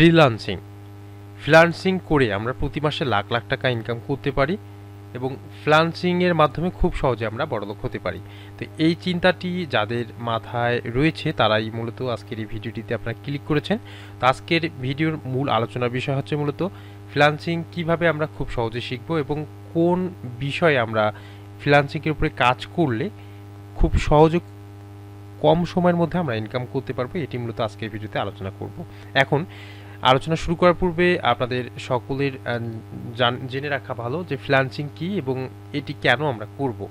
Freelancing freelancing করে আমরা প্রতি মাসে লাখ লাখ টাকা ইনকাম করতে পারি এবং ফ্রিলান্সিংয়ের মাধ্যমে খুব সহজে আমরা বড়লোক হতে পারি। তো এই চিন্তাটি যাদের মাথায় রয়েছে, তারাই মূলত আজকের এই ভিডিওটিতে আপনারা ক্লিক করেছেন। তো আজকের ভিডিওর মূল আলোচনার বিষয় হচ্ছে মূলত ফ্রিলান্সিং কীভাবে আমরা খুব সহজে শিখব এবং কোন বিষয়ে আমরা ফ্রিলান্সিংয়ের উপরে কাজ করলে খুব সহজে কম সময়ের মধ্যে আমরা ইনকাম করতে পারব, এটি মূলত আজকের ভিডিওতে আলোচনা করব। এখন আলোচনা শুরু করার পূর্বে আপনাদের সকলের জান- রাখা ভালো যে ফ্রিলান্সিং কি এবং এটি কেন আমরা করব।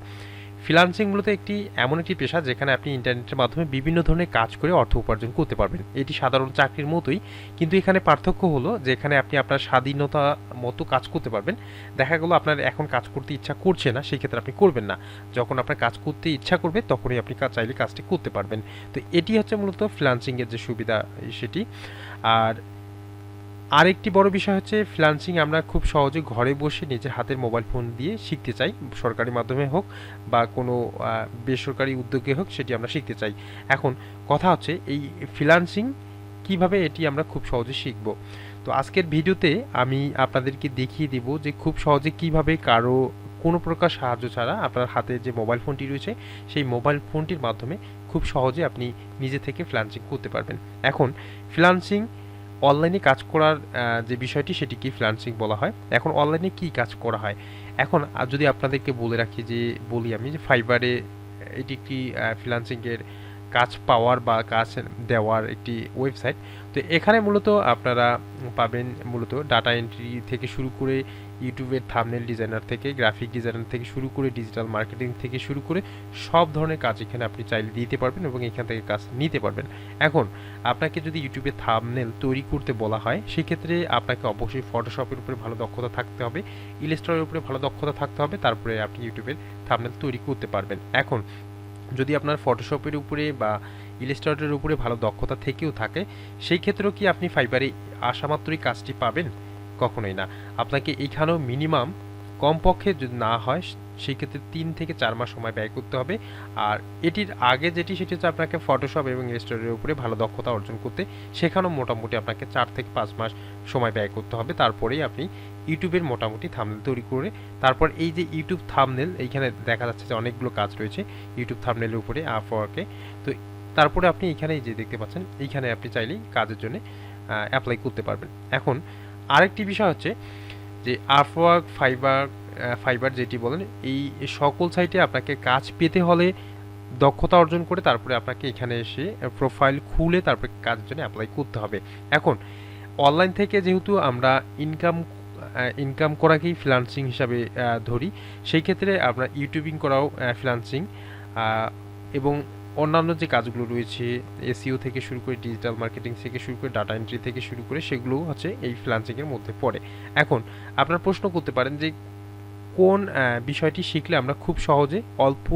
ফ্রিলান্সিং মূলত একটি এমন একটি পেশা যেখানে আপনি ইন্টারনেটের মাধ্যমে বিভিন্ন ধরনের কাজ করে অর্থ উপার্জন করতে পারবেন। এটি সাধারণ চাকরির মতোই, কিন্তু এখানে পার্থক্য হলো যে এখানে আপনি আপনার স্বাধীনতা মতো কাজ করতে পারবেন। দেখা গেলো আপনার এখন কাজ করতে ইচ্ছা করছে না, সেই ক্ষেত্রে আপনি করবেন না। যখন আপনার কাজ করতে ইচ্ছা করবে, তখনই আপনি চাইলে কাজটি করতে পারবেন। তো এটি হচ্ছে মূলত ফ্রিলান্সিংয়ের যে সুবিধা, সেটি। আর আরেকটি বড় বিষয় হচ্ছে ফ্রিলান্সিং আমরা খুব সহজে ঘরে বসে নিজের হাতের মোবাইল ফোন দিয়ে শিখতে চাই, সরকারি মাধ্যমে হোক বা কোনো বেসরকারি উদ্যোগে হোক সেটি আমরা শিখতে চাই। এখন কথা হচ্ছে, এই ফ্রিলান্সিং কীভাবে এটি আমরা খুব সহজে শিখব? তো আজকের ভিডিওতে আমি আপনাদেরকে দেখিয়ে দেব যে খুব সহজে কীভাবে কারও কোনো প্রকার সাহায্য ছাড়া আপনার হাতে যে মোবাইল ফোনটি রয়েছে, সেই মোবাইল ফোনটির মাধ্যমে খুব সহজে আপনি নিজে থেকে ফ্রিলান্সিং করতে পারবেন। এখন ফ্রিলান্সিং অনলাইনে কাজ করার যে বিষয়টি সেটিকে ফ্রিল্যান্সিং বলা হয়। এখন অনলাইনে কি কাজ করা হয়? এখন যদি আপনাদেরকে বলে রাখি যে, বলি আমি যে ফাইবারে এটি একটি ফ্রিলান্সিংয়ের কাজ পাওয়ার বা কাজ দেওয়ার একটি ওয়েবসাইট তো এখানে মূলত আপনারা পাবেন মূলত ডাটা এন্ট্রি থেকে শুরু করে ইউটিউবের থামনেল ডিজাইনার থেকে গ্রাফিক ডিজাইনার থেকে শুরু করে ডিজিটাল মার্কেটিং থেকে শুরু করে সব ধরনের কাজ এখানে আপনি চাইলে দিতে পারবেন এবং এখান থেকে কাজ নিতে পারবেন। এখন, আপনাকে যদি ইউটিউবে থামনেল তৈরি করতে বলা হয়, সেক্ষেত্রে আপনাকে অবশ্যই ফটোশপের উপরে ভালো দক্ষতা থাকতে হবে ইলাস্ট্রেটরের উপরে ভালো দক্ষতা থাকতে হবে, তারপরে আপনি ইউটিউবের থামনেল তৈরি করতে পারবেন। এখন যদি আপনার ফটোশপের উপরে বা ইলিস্ট্রেটরের উপরে ভালো দক্ষতা থেকেও থাকে, সেই ক্ষেত্রেও কি আপনি ফাইবারে আসা মাত্রই কাজটি পাবেন? কখনোই না। আপনাকে এইখানেও মিনিমাম কমপক্ষে যদি না হয় সেই ক্ষেত্রে তিন থেকে চার মাস সময় ব্যয় করতে হবে। আর এটির আগে যেটি, সেটি হচ্ছে আপনাকে ফটোশপ এবং ইলাস্ট্রেটরের উপরে ভালো দক্ষতা অর্জন করতে সেখানেও মোটামুটি আপনাকে চার থেকে পাঁচ মাস সময় ব্যয় করতে হবে। তারপরেই আপনি ইউটিউবের মোটামুটি থামনেল তৈরি করে, তারপর এই যে ইউটিউব থামনেল এইখানে দেখা যাচ্ছে যে অনেকগুলো কাজ রয়েছে ইউটিউব থামনেলের উপরে আপওয়ার্কে তো তারপরে আপনি এখানে যে দেখতে পাচ্ছেন, এইখানে আপনি চাইলেই কাজের জন্য অ্যাপ্লাই করতে পারবেন। এখন আরেকটি বিষয় হচ্ছে যে আপওয়ার্ক ফাইবার ফাইবার যেটি বলেন, এই সকল সাইটে আপনাকে কাজ পেতে হলে দক্ষতা অর্জন করে তারপরে আপনাকে এখানে এসে প্রোফাইল খুলে তারপরে কাজের জন্য অ্যাপ্লাই করতে হবে। এখন অনলাইন থেকে যেহেতু আমরা ইনকাম ইনকাম করাকেই ফ্রিলান্সিং হিসাবে ধরি, সেই ক্ষেত্রে আমরা ইউটিউবিং করাও ফ্রিলান্সিং এবং অন্যান্য যে কাজগুলো রয়েছে এসিও থেকে শুরু করে ডিজিটাল মার্কেটিং থেকে শুরু করে ডাটা এন্ট্রি থেকে শুরু করে সেগুলো হচ্ছে এই ফ্রিলান্সিংয়ের মধ্যে পড়ে। এখন, আপনার প্রশ্ন করতে পারেন যে কোন বিষয়টি শিখলে আমরা খুব সহজে অল্প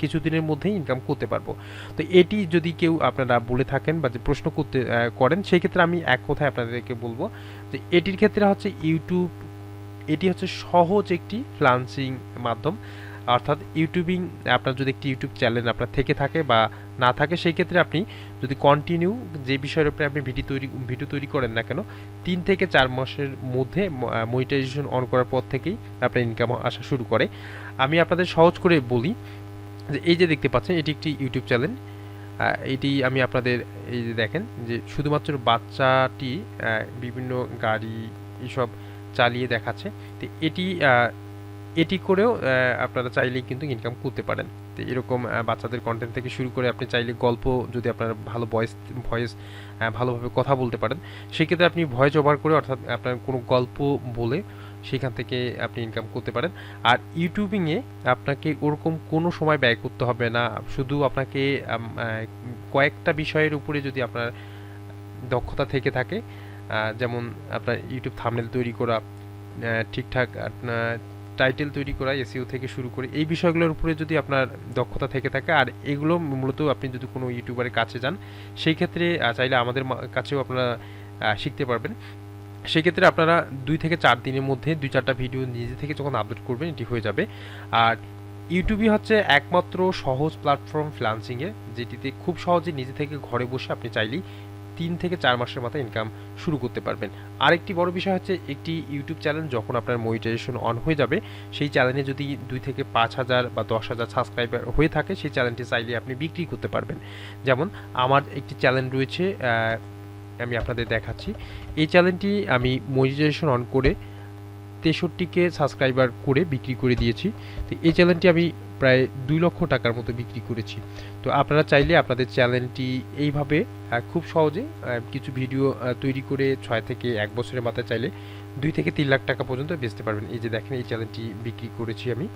কিছু কিছুদিনের মধ্যেই ইনকাম করতে পারব। তো এটি যদি কেউ আপনারা বলে থাকেন বা যে প্রশ্ন করতে করেন, সেই ক্ষেত্রে আমি এক কথায় আপনাদেরকে বলব যে এটির ক্ষেত্রে হচ্ছে ইউটিউব এটি হচ্ছে সহজ একটি ফ্লান্সিং মাধ্যম। অর্থাৎ ইউটিউবিং, আপনার যদি একটি ইউটিউব চ্যানেল আপনার থেকে থাকে বা না থাকে, সেই ক্ষেত্রে আপনি যদি কন্টিনিউ যে বিষয়ের উপরে আপনি ভিডিও তৈরি ভিডিও তৈরি করেন না কেন, তিন থেকে চার মাসের মধ্যে মনিটাইজেশন অন করার পর থেকেই আপনার ইনকাম আসা শুরু করে। আমি আপনাদের সহজ করে বলি যে, এই যে দেখতে পাচ্ছেন, এটি একটি ইউটিউব চ্যানেল। এটি আমি আপনাদের এই যে দেখেন যে, শুধুমাত্র বাচ্চাটি বিভিন্ন গাড়ি এইসব চালিয়ে দেখাচ্ছে। তো এটি এটি করেও আপনারা চাইলেই কিন্তু ইনকাম করতে পারেন। তো এরকম বাচ্চাদের কন্টেন্ট থেকে শুরু করে আপনি চাইলে গল্প যদি আপনার ভালো ভয়েস ভয়েস ভালোভাবে কথা বলতে পারেন, সেক্ষেত্রে আপনি ভয়েস ওভার করে অর্থাৎ আপনার কোনো গল্প বলে সেখান থেকে আপনি ইনকাম করতে পারেন। আর ইউটিউবিংয়ে আপনাকে ওরকম কোনো সময় ব্যয় করতে হবে না। শুধু আপনাকে কয়েকটা বিষয়ের উপরে যদি আপনার দক্ষতা থেকে থাকে যেমন আপনার ইউটিউব থামনেল তৈরি করা ঠিকঠাক আপনার টাইটেল তৈরি করা এসিও থেকে শুরু করে, এই বিষয়গুলোর উপরে যদি আপনার দক্ষতা থেকে থাকে, আর এগুলো মূলত আপনি যদি কোনো ইউটিউবারের কাছে যান, সেই ক্ষেত্রে চাইলে আমাদের কাছেও আপনারা শিখতে পারবেন। সেই ক্ষেত্রে আপনারা দুই থেকে চার দিনের মধ্যে দুই চারটা ভিডিও নিজে থেকে যখন আপলোড করবেন, এটি হয়ে যাবে। আর ইউটিউবই হচ্ছে একমাত্র সহজ প্ল্যাটফর্ম ফ্রিলান্সিংয়ে যেটিতে খুব সহজে নিজে থেকে ঘরে বসে আপনি চাইলেই তিন থেকে চার মাসের মাথায় ইনকাম শুরু করতে পারবেন। আরেকটি বড় বিষয় হচ্ছে, একটি ইউটিউব চ্যানেল যখন আপনার মনিটাইজেশন অন হয়ে যাবে, সেই চ্যানেলে যদি দুই থেকে পাঁচ হাজার বা দশ হাজার সাবস্ক্রাইবার হয়ে থাকে, সেই চ্যানেলটি চাইলে আপনি বিক্রি করতে পারবেন। যেমন, আমার একটি চ্যানেল রয়েছে আমি আপনাদের দেখাচ্ছি। এই চ্যানেলটি আমি মনিটাইজেশন অন করে তেষট্টিকে সাবস্ক্রাইবার করে বিক্রি করে দিয়েছি। তো এই চ্যানেলটি আমি প্রায় দুই লক্ষ টাকার মতো বিক্রি করেছি। তো আপনারা চাইলে আপনাদের চ্যানেলটি এইভাবে খুব সহজে কিছু ভিডিও তৈরি করে ছয় থেকে এক বছরের মাথায় চাইলে দুই থেকে তিন লাখ টাকা পর্যন্ত বেচতে পারবেন। এই যে দেখেন, এই চ্যানেলটি বিক্রি করেছি আমি।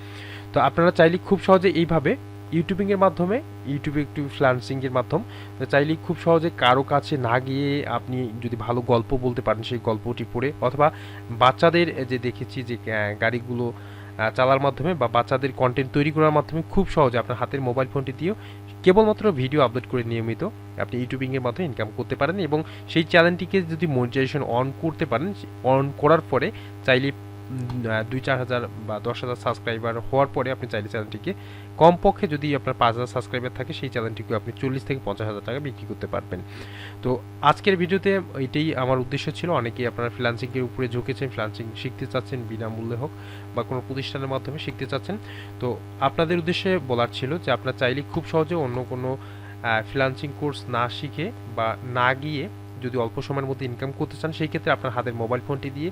তো আপনারা চাইলে খুব সহজে এইভাবে ইউটিউবিংয়ের মাধ্যমে ইউটিউবে একটু ফ্লান্সিংয়ের মাধ্যম। চাইলে খুব সহজে কারও কাছে না গিয়ে আপনি যদি ভালো গল্প বলতে পারেন, সেই গল্পটি পড়ে, অথবা বাচ্চাদের যে দেখেছি যে গাড়িগুলো চালার মাধ্যমে বা বাচ্চাদের কন্টেন্ট তৈরি করার মাধ্যমে খুব সহজে আপনার হাতের মোবাইল ফোনটি দিয়েও কেবলমাত্র ভিডিও আপলোড করে নিয়মিত আপনি ইউটিউবিংয়ের মাধ্যমে ইনকাম করতে পারেন এবং সেই চ্যানেলটিকে যদি মনিটাইজেশন অন করতে পারেন অন করার পরে চাইলে দুই চার হাজার বা দশ হাজার সাবস্ক্রাইবার হওয়ার পরে আপনি চাইলে চ্যানেলটিকে কমপক্ষে যদি আপনার পাঁচ হাজার সাবস্ক্রাইবার থাকে, সেই চ্যানেলটিকে আপনি চল্লিশ থেকে পঞ্চাশ হাজার টাকা বিক্রি করতে পারবেন। তো আজকের ভিডিওতে এটাই আমার উদ্দেশ্য ছিল। অনেকেই আপনারা ফ্রিলান্সিংয়ের উপরে ঝুঁকেছেন ফ্রিলান্সিং শিখতে চাচ্ছেন বিনামূল্যে হোক বা কোনো প্রতিষ্ঠানের মাধ্যমে শিখতে চাচ্ছেন। তো আপনাদের উদ্দেশ্যে বলার ছিল যে আপনার চাইলে খুব সহজে অন্য কোনো ফ্রিলান্সিং কোর্স না শিখে বা না গিয়ে যদি অল্প সময়ের মধ্যে ইনকাম করতে চান, সেই ক্ষেত্রে আপনার হাতের মোবাইল ফোনটি দিয়ে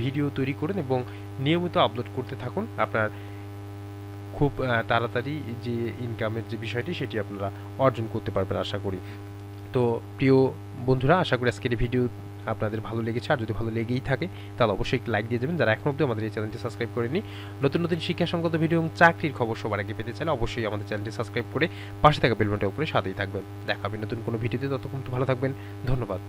ভিডিও তৈরি করুন এবং নিয়মিত আপলোড করতে থাকুন। আপনার খুব তাড়াতাড়ি যে ইনকামের যে বিষয়টি, সেটি আপনারা অর্জন করতে পারবেন, আশা করি। তো প্রিয় বন্ধুরা, আশা করি আজকের ভিডিও আপনাদের ভালো লেগেছে, আর যদি ভালো লেগেই থাকে, তাহলে অবশ্যই লাইক দিয়ে দেবেন। যারা এখন অব্দি আমাদের এই চ্যানেলটি সাবস্ক্রাইব করেনি নতুন নতুন শিক্ষা সংক্রান্ত ভিডিও এবং চাকরির খবর সবার আগে পেতে চাইলে অবশ্যই আমাদের চ্যানেলটি সাবস্ক্রাইব করে পাশে থাকা বেলবনটার উপরে সাথেই থাকবেন। দেখাবেন নতুন কোনো ভিডিওতে, ততক্ষণ ভালো থাকবেন, ধন্যবাদ।